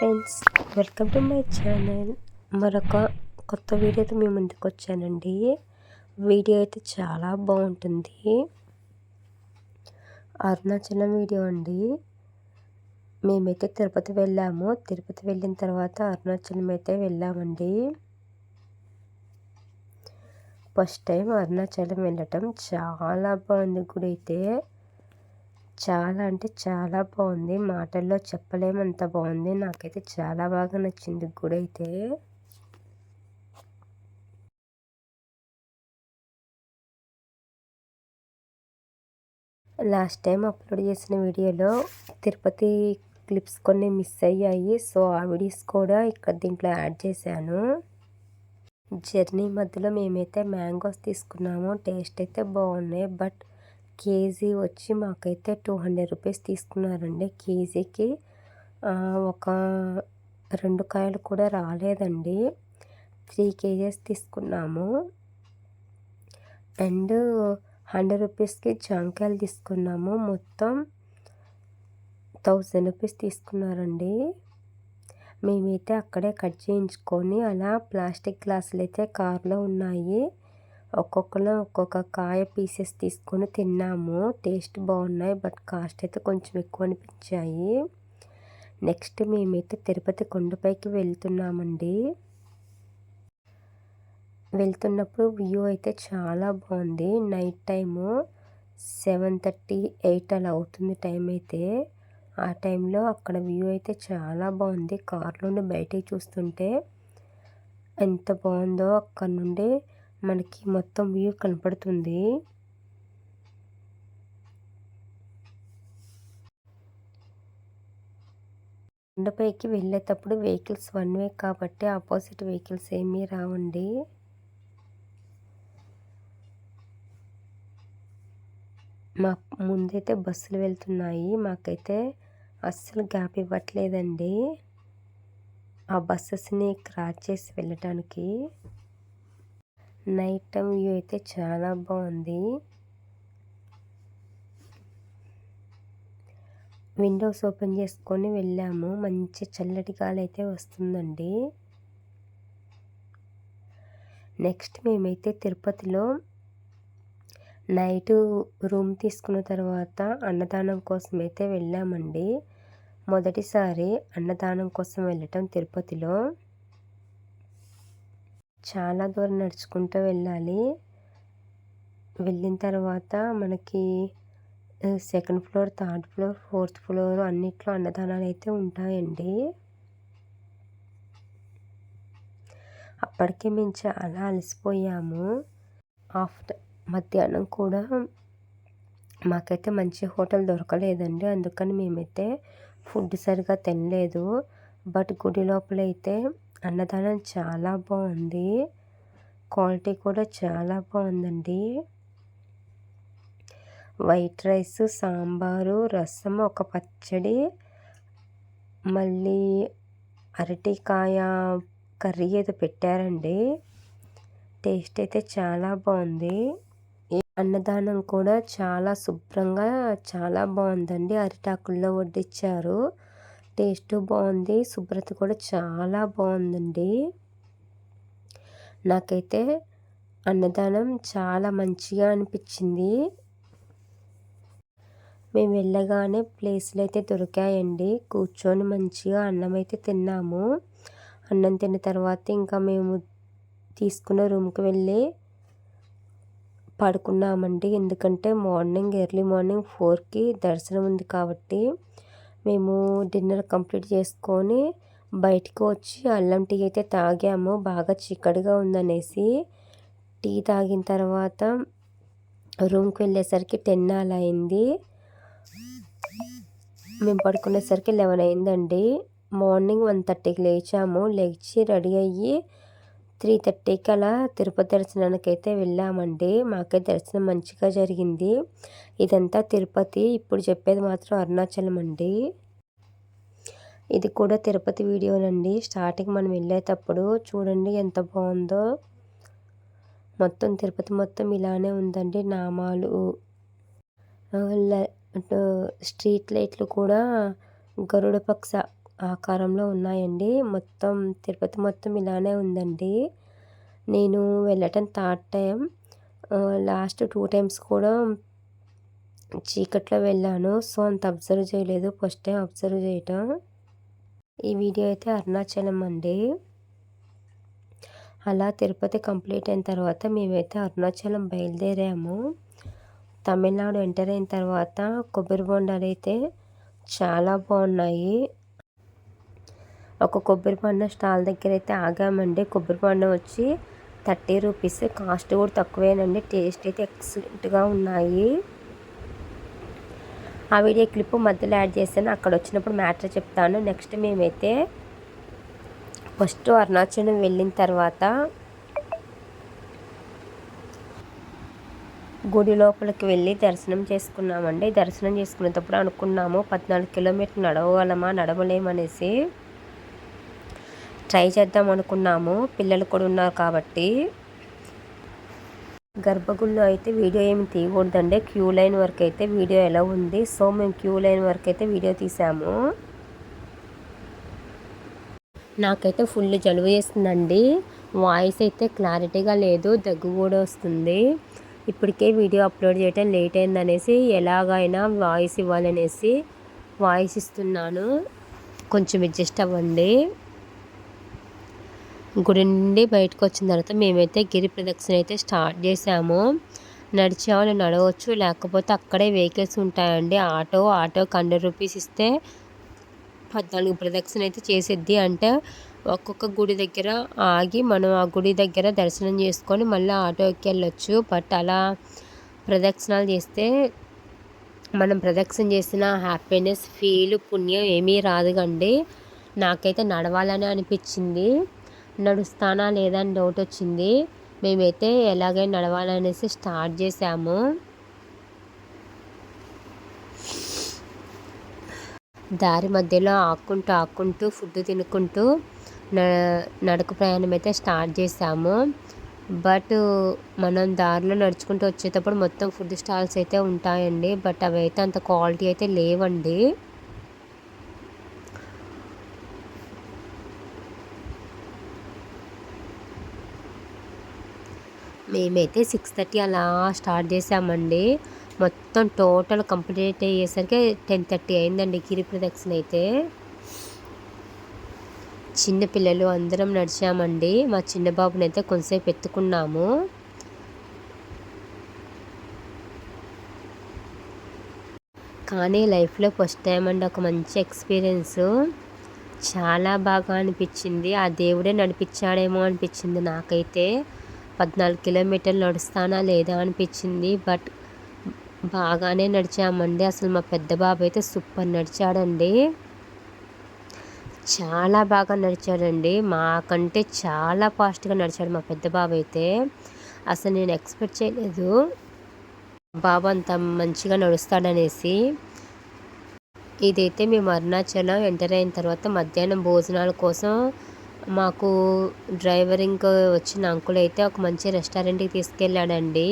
Friends welcome to my channel. మరొక కొత్త వీడియోతో మీ ముందుకు వచ్చానండి. వీడియో అయితే చాలా బాగుంటుంది. అరుణాచలం వీడియో అండి. మేమైతే తిరుపతి వెళ్ళాము. తిరుపతి వెళ్ళిన తర్వాత అరుణాచలం అయితే వెళ్ళామండి. ఫస్ట్ టైం అరుణాచలం వెళ్ళటం చాలా బాగుంది గుడి అయితే చాలా అంటే చాలా బాగుంది మాటల్లో చెప్పలేమంత బాగుంది నాకైతే చాలా బాగా నచ్చింది గుడి అయితే లాస్ట్ టైం అప్లోడ్ చేసిన వీడియోలో తిరుపతి క్లిప్స్ కొన్ని మిస్ అయ్యాయి. సో ఆ వీడియోస్ కూడా ఇక్కడ దీంట్లో యాడ్ చేశాను. జర్నీ మధ్యలో మేమైతే మ్యాంగోస్ తీసుకున్నాము. టేస్ట్ అయితే బాగున్నాయి బట్ కేజీ వచ్చి మాకైతే టూ హండ్రెడ్ రూపీస్ తీసుకున్నారండి. కేజీకి ఒక రెండు కాయలు కూడా రాలేదండి. త్రీ కేజెస్ తీసుకున్నాము. అండ్ హండ్రెడ్ రూపీస్కి జాంకాయలు తీసుకున్నాము. మొత్తం థౌజండ్ రూపీస్ తీసుకున్నారండి. మేమైతే అక్కడే కట్ చేయించుకొని అలా ప్లాస్టిక్ గ్లాసులు అయితే కార్లో ఉన్నాయి. ఒక్కొక్కరు ఒక్కొక్క కాయ పీసెస్ తీసుకొని తిన్నాము. టేస్ట్ బాగున్నాయి బట్ కాస్ట్ అయితే కొంచెం ఎక్కువ అనిపించాయి. నెక్స్ట్ మేమైతే తిరుపతి కొండపైకి వెళ్తున్నామండి. వెళ్తున్నప్పుడు వ్యూ అయితే చాలా బాగుంది. Night time seven thirty eight అలా అవుతుంది టైం అయితే. ఆ టైంలో అక్కడ వ్యూ అయితే చాలా బాగుంది. కార్లోనే బయటికి చూస్తుంటే ఎంత బాగుందో అక్కడ నుండి మనకి మొత్తం వ్యూ కనపడుతుంది. కొండపైకి వెళ్ళేటప్పుడు వెహికల్స్ వన్ వే కాబట్టి ఆపోజిట్ వెహికల్స్ ఏమీ రావండి. మా ముందైతే బస్సులు వెళ్తున్నాయి. మాకైతే అస్సలు గ్యాప్ ఇవ్వట్లేదండి. ఆ బస్సెస్ని క్రాస్ చేసి వెళ్ళటానికి. నైట్ టైం వ్యూ అయితే చాలా బాగుంది. విండోస్ ఓపెన్ చేసుకొని వెళ్ళాము. మంచి చల్లటి గాలి అయితే వస్తుందండి. నెక్స్ట్ మేమైతే తిరుపతిలో నైట్ రూమ్ తీసుకున్న తర్వాత అన్నదానం కోసం అయితే వెళ్ళామండి. మొదటిసారి అన్నదానం కోసం వెళ్ళటం తిరుపతిలో. చాలా దూరం నడుచుకుంటూ వెళ్ళాలి. వెళ్ళిన తర్వాత మనకి second floor third floor fourth floor అన్నిట్లో అన్నదానాలు అయితే ఉంటాయండి. అప్పటికే మేము చాలా అలసిపోయాము. ఆఫ్టర్ మధ్యాహ్నం కూడా మాకైతే మంచి హోటల్ దొరకలేదండి. అందుకని మేమైతే ఫుడ్ సరిగా తినలేదు. బట్ గుడి లోపల అయితే అన్నదానం చాలా బాగుంది. క్వాలిటీ కూడా చాలా బాగుందండి. వైట్ రైస్ సాంబారు రసం ఒక పచ్చడి మళ్ళీ అరటికాయ కర్రీ ఏదో పెట్టారండి. టేస్ట్ అయితే చాలా బాగుంది. అన్నదానం కూడా చాలా శుభ్రంగా చాలా బాగుందండి. అరిటాకుల్లో వడ్డిచ్చారు. టేస్ట్ బాగుంది శుభ్రత కూడా చాలా బాగుందండి నాకైతే అన్నదానం చాలా మంచిగా అనిపించింది. మేము వెళ్ళగానే ప్లేస్లు అయితే దొరికాయండి. కూర్చొని మంచిగా అన్నం అయితే తిన్నాము. అన్నం తిన్న తర్వాత ఇంకా మేము తీసుకున్న రూమ్కి వెళ్ళి పడుకున్నామండి. ఎందుకంటే మార్నింగ్ ఎర్లీ మార్నింగ్ ఫోర్కి దర్శనం ఉంది కాబట్టి మేము డిన్నర్ కంప్లీట్ చేసుకొని బయటకు వచ్చి అల్లం టీ అయితే తాగాము. బాగా చిక్కడిగా ఉందనేసి టీ తాగిన తర్వాత రూమ్కి వెళ్ళేసరికి టెన్ అలా అయింది. మేము పడుకునేసరికి లెవెన్ అయిందండి. మార్నింగ్ వన్ థర్టీకి లేచాము. లేచి రెడీ అయ్యి త్రీ థర్టీకి అలా తిరుపతి దర్శనానికి అయితే వెళ్ళామండి. మాకే దర్శనం మంచిగా జరిగింది. ఇదంతా తిరుపతి. ఇప్పుడు చెప్పేది మాత్రం అరుణాచలం అండి. ఇది కూడా తిరుపతి వీడియోనండి స్టార్టింగ్ మనం వెళ్ళేటప్పుడు చూడండి ఎంత బాగుందో. మొత్తం తిరుపతి మొత్తం ఇలానే ఉందండి. నామాలు స్ట్రీట్ లైట్లు కూడా గరుడ పక్ష ఆకారంలో ఉన్నాయండి. మొత్తం తిరుపతి మొత్తం ఇలానే ఉందండి. నేను వెళ్ళటం third time last two times కూడా చీకట్లో వెళ్ళాను. సో అంత అబ్జర్వ్ చేయలేదు. ఫస్ట్ టైం అబ్జర్వ్ చేయటం. ఈ వీడియో అయితే అరుణాచలం అండి. అలా తిరుపతి కంప్లీట్ అయిన తర్వాత మేమైతే అరుణాచలం బయలుదేరాము. తమిళనాడు ఎంటర్ అయిన తర్వాత కొబ్బరి బొండాలు అయితే చాలా బాగున్నాయి. ఒక కొబ్బరి పండు స్టాల్ దగ్గర అయితే ఆగామండి. కొబ్బరి పండు వచ్చి థర్టీ రూపీస్. కాస్ట్ కూడా తక్కువేనండి. టేస్ట్ అయితే ఎక్సలెంట్గా ఉన్నాయి. ఆ వీడియో క్లిప్ మధ్యలో యాడ్ చేశాను. అక్కడ వచ్చినప్పుడు మ్యాటర్ చెప్తాను. నెక్స్ట్ మేమైతే ఫస్ట్ అరుణాచలం వెళ్ళిన తర్వాత గుడి లోపలికి వెళ్ళి దర్శనం చేసుకున్నామండి. దర్శనం చేసుకునేటప్పుడు అనుకున్నాము పద్నాలుగు కిలోమీటర్లు నడవగలమా నడవలేమనేసి. ట్రై చేద్దాం అనుకున్నాము. పిల్లలు కూడా ఉన్నారు కాబట్టి. గర్భగుడిలో అయితే వీడియో ఏమి తీయకూడదండి. క్యూ లైన్ వరకు అయితే వీడియో ఎలా ఉంది? సో మేము క్యూ లైన్ వరకు అయితే వీడియో తీసాము. నాకైతే ఫుల్ జలుబు చేస్తుందండి. వాయిస్ అయితే క్లారిటీగా లేదు. దగ్గు కూడా వస్తుంది. ఇప్పటికే వీడియో అప్లోడ్ చేయటం లేట్ అయిందనేసి ఎలాగైనా వాయిస్ ఇవ్వాలనేసి వాయిస్ ఇస్తున్నాను. కొంచెం అడ్జస్ట్ అవ్వండి. గుడి నుండి బయటకు వచ్చిన తర్వాత మేమైతే గిరి ప్రదక్షిణ అయితే స్టార్ట్ చేసాము. నడిచేవాళ్ళు నడవచ్చు లేకపోతే అక్కడే వెహికల్స్ ఉంటాయండి. ఆటో ఆటోకి హండ్రెడ్ రూపీస్ ఇస్తే పద్నాలుగు ప్రదక్షిణ అయితే చేసిద్ది. అంటే ఒక్కొక్క గుడి దగ్గర ఆగి మనం ఆ గుడి దగ్గర దర్శనం చేసుకొని మళ్ళీ ఆటోకి వెళ్ళొచ్చు. బట్ అలా ప్రదక్షిణాలు చేస్తే మనం ప్రదక్షిణ చేసిన హ్యాపీనెస్ ఫీల్ పుణ్యం ఏమీ రాదు కండి నాకైతే నడవాలని అనిపించింది. నడుస్తానా లేదా అని డౌట్ వచ్చింది. మేమైతే ఎలాగైనా నడవాలనేసి స్టార్ట్ చేసాము. దారి మధ్యలో ఆక్కుంటూ ఆక్కుంటూ ఫుడ్ తినుకుంటూ నడక ప్రయాణం అయితే స్టార్ట్ చేసాము. బట్ మనం దారిలో నడుచుకుంటూ వచ్చేటప్పుడు మొత్తం ఫుడ్ స్టాల్స్ అయితే ఉంటాయండి. బట్ అవి అయితే అంత క్వాలిటీ అయితే లేవండి. మేమైతే సిక్స్ థర్టీ అలా స్టార్ట్ చేసామండి. మొత్తం టోటల్ కంప్లీట్ అయ్యేసరికి టెన్ థర్టీ అయిందండి గిరి ప్రదక్షిణ అయితే. చిన్నపిల్లలు అందరం నడిచామండి. మా చిన్న బాబుని అయితే కొంతసేపు ఎత్తుకున్నాము. కానీ లైఫ్లో ఫస్ట్ టైం అండి ఒక మంచి ఎక్స్పీరియన్స్. చాలా బాగా అనిపించింది. ఆ దేవుడే నడిపించాడేమో అనిపించింది నాకైతే. పద్నాలుగు కిలోమీటర్లు నడుస్తానా లేదా అనిపించింది బట్ బాగానే నడిచామండి. అసలు మా పెద్ద బాబు అయితే సూపర్ నడిచాడండి. చాలా బాగా నడిచాడండి. మాకంటే చాలా ఫాస్ట్గా నడిచాడు మా పెద్ద బాబు అయితే. అసలు నేను ఎక్స్పెక్ట్ చేయలేదు బాబు అంత మంచిగా నడుస్తాడనేసి. ఇదైతే మేము అరుణాచలం ఎంటర్ అయిన తర్వాత మధ్యాహ్నం భోజనాల కోసం మాకు డ్రైవరింగ్ వచ్చిన అంకుల్ అయితే ఒక మంచి రెస్టారెంట్కి తీసుకెళ్ళాడండి.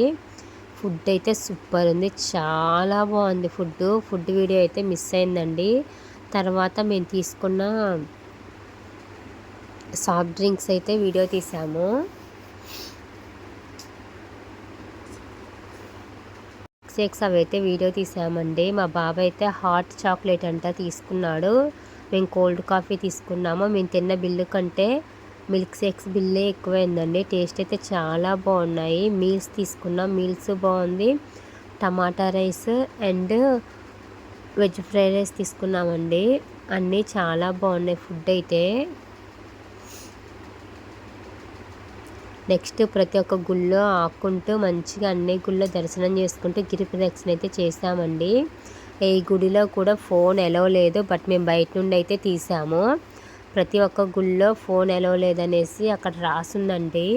ఫుడ్ అయితే సూపర్ ఉంది చాలా బాగుంది ఫుడ్ ఫుడ్ వీడియో అయితే మిస్ అయిందండి. తర్వాత మేము తీసుకున్న సాఫ్ట్ డ్రింక్స్ అయితే వీడియో తీసాము. షేక్స్ అవి అయితే వీడియో తీసామండి. మా బాబాయ్ అయితే హాట్ చాక్లెట్ అంట తీసుకున్నాడు. మేము కోల్డ్ కాఫీ తీసుకున్నాము. మేము తిన్న బిల్లు కంటే మిల్క్ షేక్స్ బిల్లే ఎక్కువైందండి. టేస్ట్ అయితే చాలా బాగున్నాయి. మీల్స్ తీసుకున్నాం. మీల్స్ బాగుంది. Tomato rice and veg fried rice తీసుకున్నామండి. అన్నీ చాలా బాగున్నాయి ఫుడ్ అయితే. నెక్స్ట్ ప్రతి ఒక్క గుళ్ళో ఆకుంటూ మంచిగా అన్ని గుళ్ళో దర్శనం చేసుకుంటూ గిరి ప్రదక్షిణ అయితే చేసామండి ఈ గుడిలో కూడా ఫోన్ ఎలో లేదు బట్ మేము బయట నుండి అయితే తీసాము. ప్రతి ఒక్క గుళ్ళో ఫోన్ ఎలో లేదనేసి అక్కడ రాసుందండి.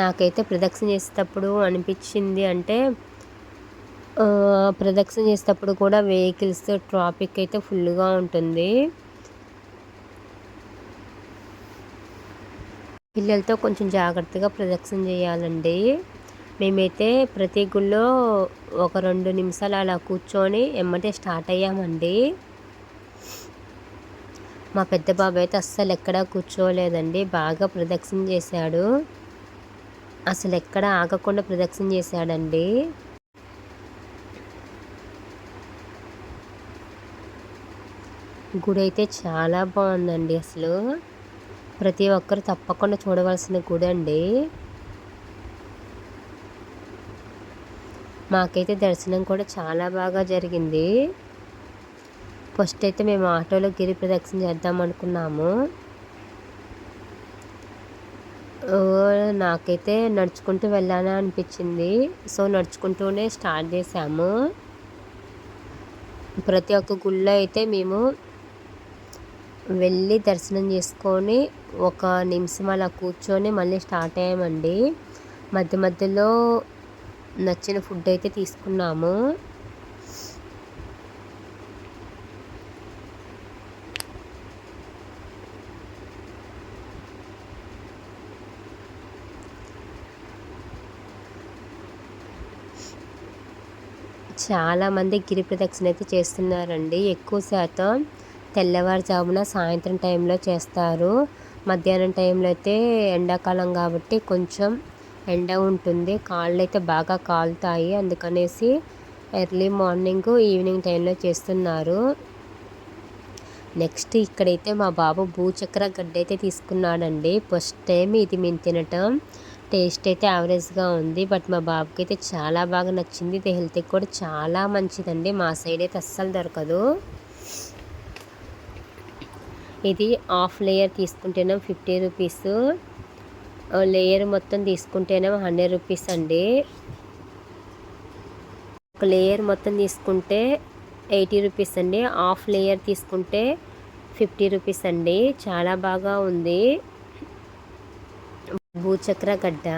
నాకైతే ప్రదక్షిణ చేసేటప్పుడు అనిపించింది అంటే ప్రదక్షిణ చేసేటప్పుడు కూడా వెహికల్స్ ట్రాఫిక్ అయితే ఫుల్గా ఉంటుంది. పిల్లలతో కొంచెం జాగ్రత్తగా ప్రదక్షిణ చేయాలండి. మేమైతే ప్రతి గుళ్ళో ఒక రెండు నిమిషాలు అలా కూర్చొని ఎమ్మటే స్టార్ట్ అయ్యామండి. మా పెద్ద బాబు అయితే అస్సలు ఎక్కడా కూర్చోలేదండి. బాగా ప్రదక్షిణ చేశాడు. అసలు ఎక్కడ ఆగకుండా ప్రదక్షిణ చేశాడండి. గుడి అయితే చాలా బాగుందండి అసలు. ప్రతి ఒక్కరు తప్పకుండా చూడవలసిన గుడి అండి మాకైతే దర్శనం కూడా చాలా బాగా జరిగింది. ఫస్ట్ అయితే మేము ఆటోలో గిరి ప్రదక్షిణ చేద్దాం అనుకున్నాము. నాకైతే నడుచుకుంటూ వెళ్ళాలని అనిపించింది. సో నడుచుకుంటూనే స్టార్ట్ చేసాము ప్రతి ఒక్క గుళ్ళో అయితే మేము వెళ్ళి దర్శనం చేసుకొని ఒక నిమిషం అలా కూర్చొని మళ్ళీ స్టార్ట్ అయ్యామండి. మధ్య మధ్యలో నచ్చిన ఫుడ్ అయితే తీసుకున్నాము. చాలామంది గిరి ప్రదక్షిణ అయితే చేస్తున్నారండి. ఎక్కువ శాతం తెల్లవారుజామున సాయంత్రం టైంలో చేస్తారు. మధ్యాహ్నం టైంలో అయితే ఎండాకాలం కాబట్టి కొంచెం ఎండ ఉంటుంది. కాళ్ళు అయితే బాగా కాలుతాయి. అందుకనేసి ఎర్లీ మార్నింగ్ ఈవినింగ్ టైంలో చేస్తున్నారు. నెక్స్ట్ ఇక్కడైతే మా బాబు భూచక్ర గడ్డ అయితే తీసుకున్నాడండి. ఫస్ట్ టైం ఇది మేము తినటం. టేస్ట్ అయితే యావరేజ్గా ఉంది. బట్ మా బాబుకి అయితే చాలా బాగా నచ్చింది. ఇది హెల్త్కి కూడా చాలా మంచిదండి. మా సైడ్ అయితే అస్సలు దొరకదు. ఇది హాఫ్ లేయర్ తీసుకుంటేనే ఫిఫ్టీ రూపీస్. లేయర్ మొత్తం తీసుకుంటేనే హండ్రెడ్ రూపీస్ అండి. ఒక లేయర్ మొత్తం తీసుకుంటే ఎయిటీ రూపీస్ అండి. హాఫ్ లేయర్ తీసుకుంటే ఫిఫ్టీ రూపీస్ అండి. చాలా బాగా ఉంది. భూచక్ర గడ్డ.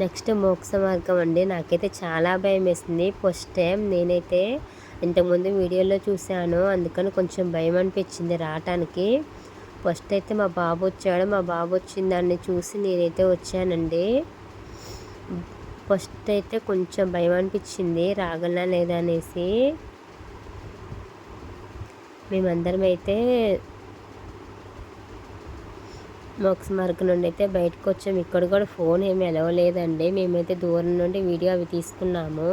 నెక్స్ట్ మోక్ష మార్గం అండి. నాకైతే చాలా భయం వేసింది ఫస్ట్ టైం. నేనైతే ఇంతకుముందు వీడియోలో చూశాను. అందుకని కొంచెం భయం అనిపించింది రావటానికి. ఫస్ట్ అయితే మా బాబు వచ్చాడు. మా బాబు వచ్చిన దాన్ని చూసి నేనైతే వచ్చానండి. ఫస్ట్ అయితే కొంచెం భయం అనిపించింది. రాగలనా లేదా అనేసి. మేమందరం అయితే మొక్స్ మార్గ నుండి అయితే బయటకు వచ్చాము ఇక్కడ కూడా ఫోన్ ఏమి ఎలవలేదండి మేమైతే దూరం నుండి వీడియో అవి తీసుకున్నాము.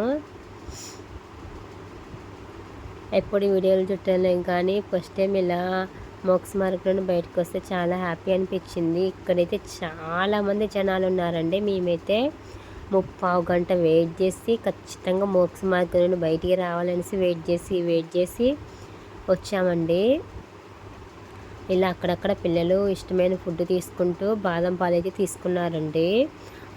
ఎప్పుడు వీడియోలు చుట్టలేం కానీ ఫస్ట్ టైం ఇలా మోక్స్ మార్గంలో బయటకు వస్తే చాలా హ్యాపీ అనిపించింది. ఇక్కడైతే చాలామంది జనాలు ఉన్నారండి. మేమైతే ముప్పావు గంట వెయిట్ చేసి ఖచ్చితంగా మోక్స్ మార్గం నుండి బయటికి రావాలనేసి వెయిట్ చేసి వెయిట్ చేసి వచ్చామండి. ఇలా అక్కడక్కడ పిల్లలు ఇష్టమైన ఫుడ్ తీసుకుంటూ బాదం పాలు అయితే తీసుకున్నారండి.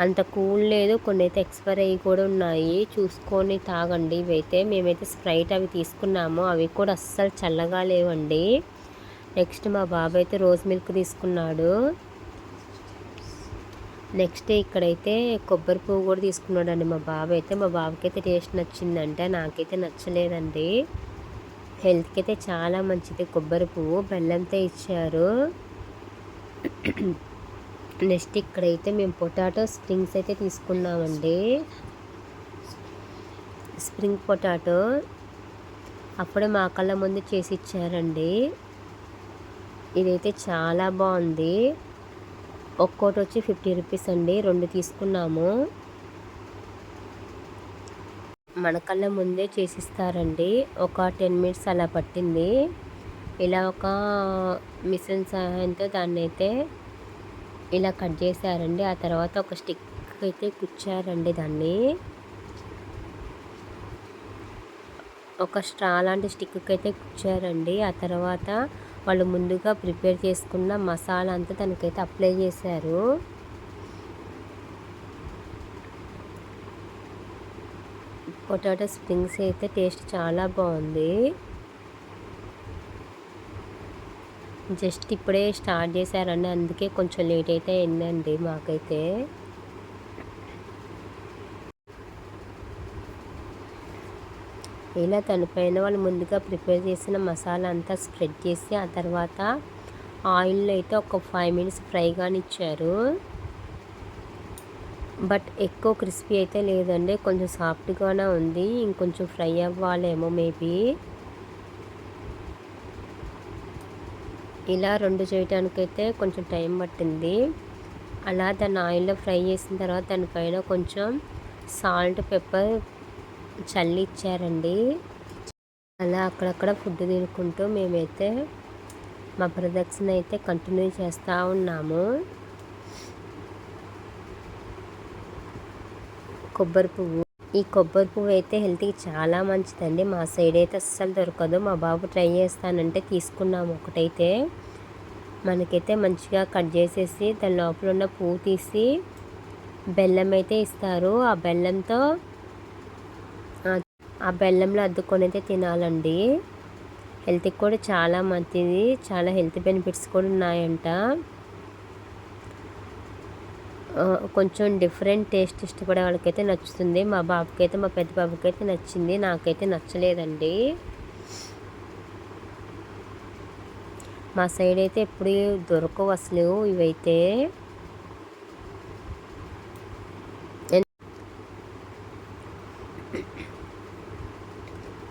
అంత కూల్ లేదు. కొన్ని అయితే ఎక్స్పైర్ అయ్యి కూడా ఉన్నాయి. చూసుకొని తాగండి. ఇవైతే మేమైతే స్ప్రైట్ అవి తీసుకున్నాము. అవి కూడా అస్సలు చల్లగా లేవండి. నెక్స్ట్ మా బాబు అయితే రోజ్ మిల్క్ తీసుకున్నాడు. నెక్స్ట్ ఇక్కడైతే కొబ్బరి పువ్వు కూడా తీసుకున్నాడండి మా బాబు అయితే మా బాబుకైతే టేస్ట్ నచ్చిందంటే నాకైతే నచ్చలేదండి. హెల్త్కి అయితే చాలా మంచిది కొబ్బరి పువ్వు బెల్లంతో ఇచ్చారు. నెక్స్ట్ ఇక్కడైతే మేము పొటాటో స్ప్రింగ్స్ అయితే తీసుకున్నామండి. స్ప్రింగ్ పొటాటో అప్పుడే మా కళ్ళ ముందు చేసి ఇచ్చారండి. ఇదైతే చాలా బాగుంది. ఒక్కోటి వచ్చి ఫిఫ్టీ రూపీస్ అండి. రెండు తీసుకున్నాము. మన కళ్ళ ముందే చేసిస్తారండి. ఒక టెన్ మినిట్స్ అలా పట్టింది. ఇలా ఒక మిషన్ సహాయంతో దాన్ని అయితే ఇలా కట్ చేశారండి. ఆ తర్వాత ఒక స్టిక్ అయితే కుచ్చారండి దాన్ని. ఒక స్ట్రా లాంటి స్టిక్ అయితే కుచ్చారండి. ఆ తర్వాత వాళ్ళు ముందుగా ప్రిపేర్ చేసుకున్న మసాలా అంతా దానికైతే అప్లై చేశారు. పొటాటో స్ప్రింగ్స్ అయితే టేస్ట్ చాలా బాగుంది. జస్ట్ ఇప్పుడే స్టార్ట్ చేశారండి అందుకే కొంచెం లేట్ అయితే అయిందండి మాకైతే. ఇలా తనపైన వాళ్ళు ముందుగా ప్రిపేర్ చేసిన మసాలా అంతా స్ప్రెడ్ చేసి ఆ తర్వాత ఆయిల్లో అయితే ఒక ఫైవ్ మినిట్స్ ఫ్రై కానిచ్చారు. బట్ ఎక్కువ క్రిస్పీ అయితే లేదండి. కొంచెం సాఫ్ట్గానే ఉంది. ఇంకొంచెం ఫ్రై అవ్వాలేమో మేబీ. ఇలా రెండు చేయడానికైతే కొంచెం టైం పట్టింది. అలా దాన్ని ఆయిల్లో ఫ్రై చేసిన తర్వాత దానిపైన కొంచెం సాల్ట్ పెప్పర్ చల్లి ఇచ్చారండి అలా అక్కడక్కడ ఫుడ్ తినుకుంటూ మేమైతే మా ప్రదక్షిణ అయితే కంటిన్యూ చేస్తూ ఉన్నాము. కొబ్బరి పువ్వు. ఈ కొబ్బరి పువ్వు అయితే హెల్త్కి చాలా మంచిదండి. మా సైడ్ అయితే అస్సలు దొరకదు. మా బాబు ట్రై చేస్తానంటే తీసుకున్నాము ఒకటైతే. మనకైతే మంచిగా కట్ చేసేసి దాని లోపల ఉన్న పువ్వు తీసి బెల్లం అయితే ఇస్తారు. ఆ బెల్లంతో ఆ బెల్లంలో అద్దుకొని అయితే తినాలండి. హెల్త్కి కూడా చాలా మంచిది. చాలా హెల్త్ బెనిఫిట్స్ కూడా ఉన్నాయంట. కొంచెం డిఫరెంట్ టేస్ట్ ఇష్టపడే వాళ్ళకైతే నచ్చుతుంది. మా బాబుకి అయితే మా పెద్ద బాబుకి అయితే నచ్చింది. నాకైతే నచ్చలేదండి. మా సైడ్ అయితే ఎప్పుడు దొరకవు అసలు ఇవైతే.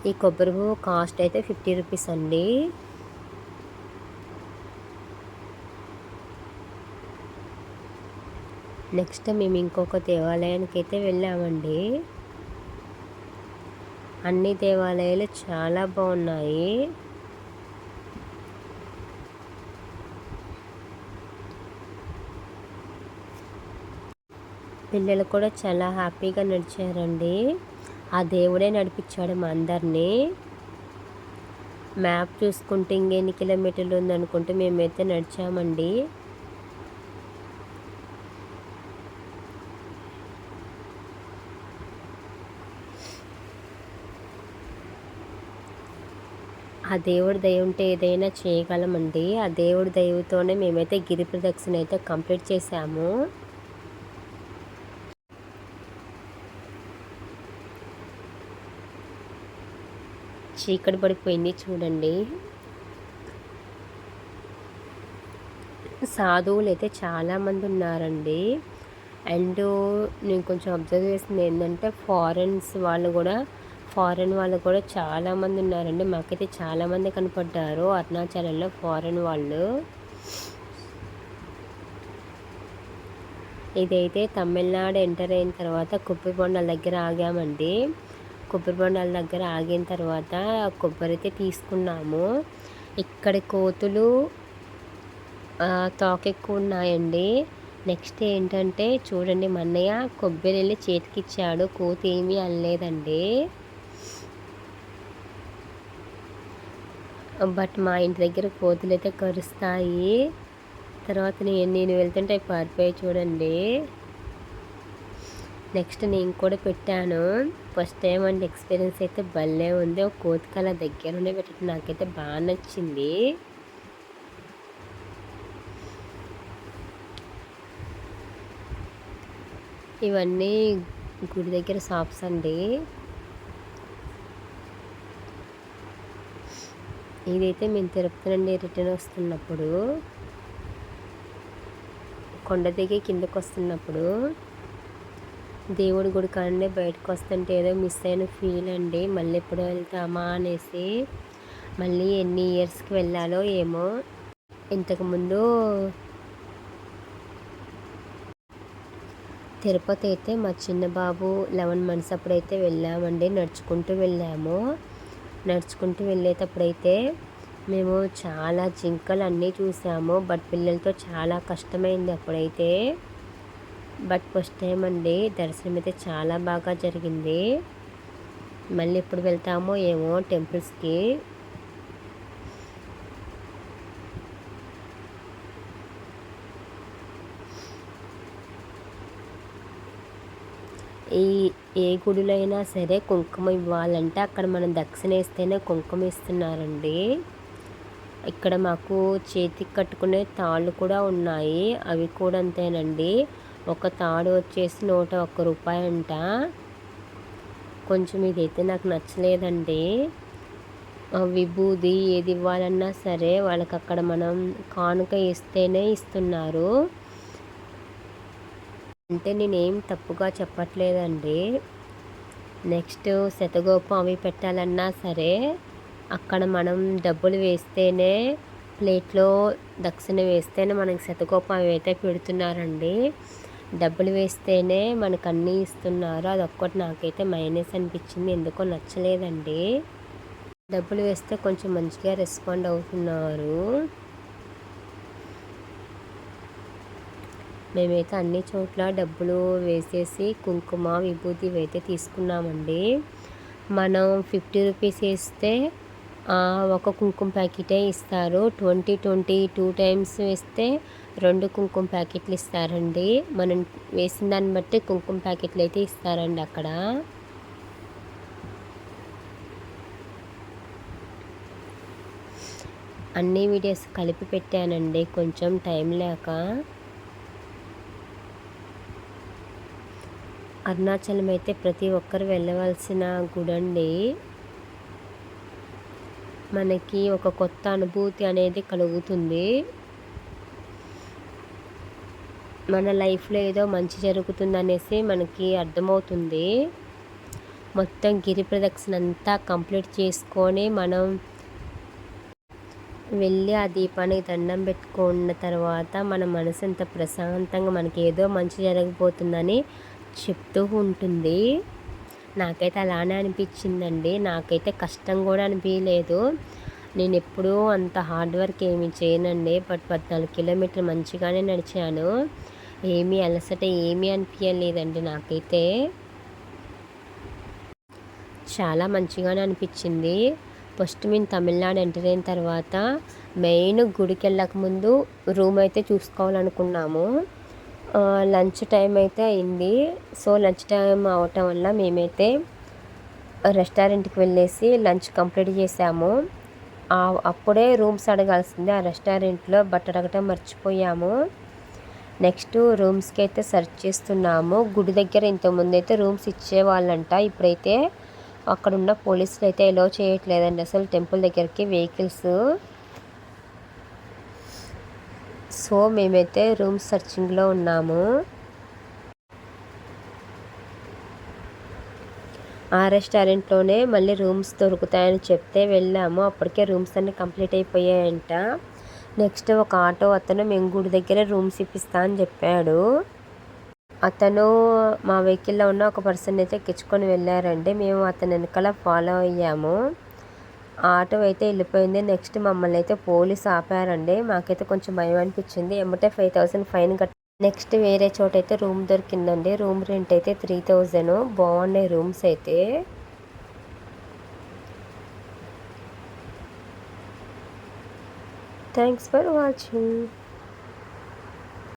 ఈ కొబ్బరి పువ్వు కాస్ట్ అయితే ఫిఫ్టీ రూపీస్ అండి. నెక్స్ట్ మేము ఇంకొక దేవాలయానికి అయితే వెళ్ళామండి. అన్ని దేవాలయాలు చాలా బాగున్నాయి. పిల్లలు కూడా చాలా హ్యాపీగా నడిచారండి. ఆ దేవుడే నడిపించాడు మా అందరినీ. మ్యాప్ చూసుకుంటే ఇంకెన్ని కిలోమీటర్లు ఉందనుకుంటే మేమైతే నడిచామండి. ఆ దేవుడి దయ ఉంటే ఏదైనా చేయగలమండి. ఆ దేవుడి దయతోనే మేమైతే గిరి ప్రదక్షిణ అయితే కంప్లీట్ చేసాము చీకటి పడిపోయింది చూడండి. సాధువులు అయితే చాలామంది ఉన్నారండి. అండ్ నేను కొంచెం అబ్జర్వ్ చేసింది ఏంటంటే ఫారెన్స్ వాళ్ళు కూడా ఫారెన్ వాళ్ళు కూడా చాలామంది ఉన్నారండి. మాకైతే చాలామంది కనపడ్డారు అరుణాచలంలో ఫారెన్ వాళ్ళు. ఇదైతే తమిళనాడు ఎంటర్ అయిన తర్వాత కుప్పిబొండాల దగ్గర ఆగామండి. కొబ్బరి బొండాల దగ్గర ఆగిన తర్వాత కొబ్బరి అయితే తీసుకున్నాము. ఇక్కడ కోతులు తోకెక్కువ ఉన్నాయండి నెక్స్ట్ ఏంటంటే చూడండి మన్నయ్య కొబ్బరి వెళ్ళి చేతికిచ్చాడు. కోతి ఏమీ అనలేదండి బట్ మా ఇంటి దగ్గర కోతులు అయితే కరుస్తాయి. తర్వాత నేను నేను వెళ్తుంటే పారిపోయి చూడండి. నెక్స్ట్ నేను కూడా పెట్టాను. ఫస్ట్ టైం అండ్ ఎక్స్పీరియన్స్ అయితే భలే ఉంది. ఒక కోతికల దగ్గరనే పెట్టి నాకైతే బాగా నచ్చింది. ఇవన్నీ గుడి దగ్గర షాప్స్ అండి. ఇదైతే మేము తిరుపతి నుండి రిటర్న్ వస్తున్నప్పుడు కొండ దిగి కిందకు వస్తున్నప్పుడు దేవుడి గుడి కానీ బయటకు వస్తుంటే ఏదో మిస్ అయిన ఫీల్ అండి. మళ్ళీ ఎప్పుడు వెళ్తామా అనేసి మళ్ళీ ఎన్ని ఇయర్స్కి వెళ్ళాలో ఏమో. ఇంతకుముందు తిరుపతి అయితే మా చిన్న బాబు లెవెన్ మంత్స్ అప్పుడైతే వెళ్ళామండి. నడుచుకుంటూ వెళ్ళాము. నడుచుకుంటూ వెళ్ళేటప్పుడైతే మేము చాలా జింకలు అన్నీ చూసాము. బట్ పిల్లలతో చాలా కష్టమైంది అప్పుడైతే. బట్ ఫస్ట్ టైం అండి. దర్శనం అయితే చాలా బాగా జరిగింది. మళ్ళీ ఎప్పుడు వెళ్తామో ఏమో టెంపుల్స్కి. ఈ ఏ గుడిలో అయినా సరే కుంకుమ ఇవ్వాలంటే అక్కడ మనం దక్షిణ వేస్తేనే కుంకుమ ఇస్తున్నారండి. ఇక్కడ మాకు చేతికి కట్టుకునే తాళ్ళు కూడా ఉన్నాయి. అవి కూడా అంతేనండి. ఒక తాడు వచ్చేసి నూట ఒక్క రూపాయి అంట. కొంచెం ఇదైతే నాకు నచ్చలేదండి. విభూది ఏది ఇవ్వాలన్నా సరే వాళ్ళకి అక్కడ మనం కానుక ఇస్తేనే ఇస్తున్నారు. అంటే నేనేం తప్పుగా చెప్పట్లేదండి. నెక్స్ట్ శతగోపం అవి పెట్టాలన్నా సరే అక్కడ మనం డబ్బులు వేస్తేనే ప్లేట్లో దక్షిణ వేస్తేనే మనకి శతగోపం అవి అయితే పెడుతున్నారండి. డబ్బులు వేస్తేనే మనకు అన్నీ ఇస్తున్నారు. అదొక్కటి నాకైతే మైనస్ అనిపించింది. ఎందుకో నచ్చలేదండి. డబ్బులు వేస్తే కొంచెం మంచిగా రెస్పాండ్ అవుతున్నారు. మేమైతే అన్ని చోట్ల డబ్బులు వేసేసి కుంకుమ విభూతి అయితే తీసుకున్నామండి. మనం ఫిఫ్టీ రూపీస్ వేస్తే ఒక కుంకుమ ప్యాకెటే ఇస్తారు. ట్వంటీ ట్వంటీ టూ టైమ్స్ వేస్తే రెండు కుంకుమ ప్యాకెట్లు ఇస్తారండి. మనం వేసిన దాన్ని బట్టి కుంకుమ ప్యాకెట్లు అయితే ఇస్తారండి అక్కడ. అన్ని వీడియోస్ కలిపి పెట్టానండి. కొంచెం టైం లేక. అరుణాచలం అయితే ప్రతి ఒక్కరు వెళ్ళవలసిన గుడండి. మనకి ఒక కొత్త అనుభూతి అనేది కలుగుతుంది. మన లైఫ్లో ఏదో మంచి జరుగుతుందనేసి మనకి అర్థమవుతుంది. మొత్తం గిరి ప్రదక్షిణ అంతా కంప్లీట్ చేసుకొని మనం వెళ్ళి ఆ దీపానికి దండం పెట్టుకున్న తర్వాత మన మనసు ఎంత ప్రశాంతంగా మనకి ఏదో మంచి జరగబోతుందని చెప్తూ ఉంటుంది. నాకైతే అలానే అనిపించిందండి. నాకైతే కష్టం కూడా అనిపించలేదు. నేను ఎప్పుడూ అంత హార్డ్ వర్క్ ఏమి చేయనండి. బట్ పద్నాలుగు కిలోమీటర్లు మంచిగానే నడిచాను. ఏమీ అలసట ఏమీ అనిపించలేదండి నాకైతే. చాలా మంచిగానే అనిపించింది. ఫస్ట్ మేము తమిళనాడు ఎంటర్ అయిన తర్వాత మెయిన్ గుడికి వెళ్ళక ముందు రూమ్ అయితే చూసుకోవాలనుకున్నాము. లంచ్ టైం అయితే అయింది. సో లంచ్ టైం అవటం వల్ల మేమైతే రెస్టారెంట్కి వెళ్ళేసి లంచ్ కంప్లీట్ చేసాము. అప్పుడే రూమ్స్ అడగాల్సింది ఆ రెస్టారెంట్లో బట్ అడగటం మర్చిపోయాము. నెక్స్ట్ రూమ్స్కి అయితే సెర్చ్ చేస్తున్నాము. గుడి దగ్గర ఇంతకుముందు అయితే రూమ్స్ ఇచ్చేవాళ్ళంట. ఇప్పుడైతే అక్కడ ఉన్న పోలీసులు అయితే ఎలో చేయట్లేదండి. అసలు టెంపుల్ దగ్గరికి వెహికల్స్ సో మేమైతే రూమ్ సర్చింగ్లో ఉన్నాము. ఆ రెస్టారెంట్లోనే మళ్ళీ రూమ్స్ దొరుకుతాయని చెప్తే వెళ్ళాము. అప్పటికే రూమ్స్ అన్నీ కంప్లీట్ అయిపోయాయంట. నెక్స్ట్ ఒక ఆటో అతను మేము గుడి దగ్గర రూమ్స్ ఇప్పిస్తా అని చెప్పాడు. అతను మా వెహికల్లో ఉన్న ఒక పర్సన్ అయితే ఎక్కించుకొని వెళ్ళారండి. మేము అతని వెనకాల ఫాలో అయ్యాము. ఆటో అయితే వెళ్ళిపోయింది. నెక్స్ట్ మమ్మల్ని అయితే పోలీస్ ఆపారండి. మాకైతే కొంచెం భయం అనిపించింది. ఎమ్మటే five thousand fine cut next వేరే చోట అయితే రూమ్ దొరికిందండి. రూమ్ రెంట్ అయితే త్రీ థౌజండ్ బాగున్నాయి రూమ్స్ అయితే. Thanks for watching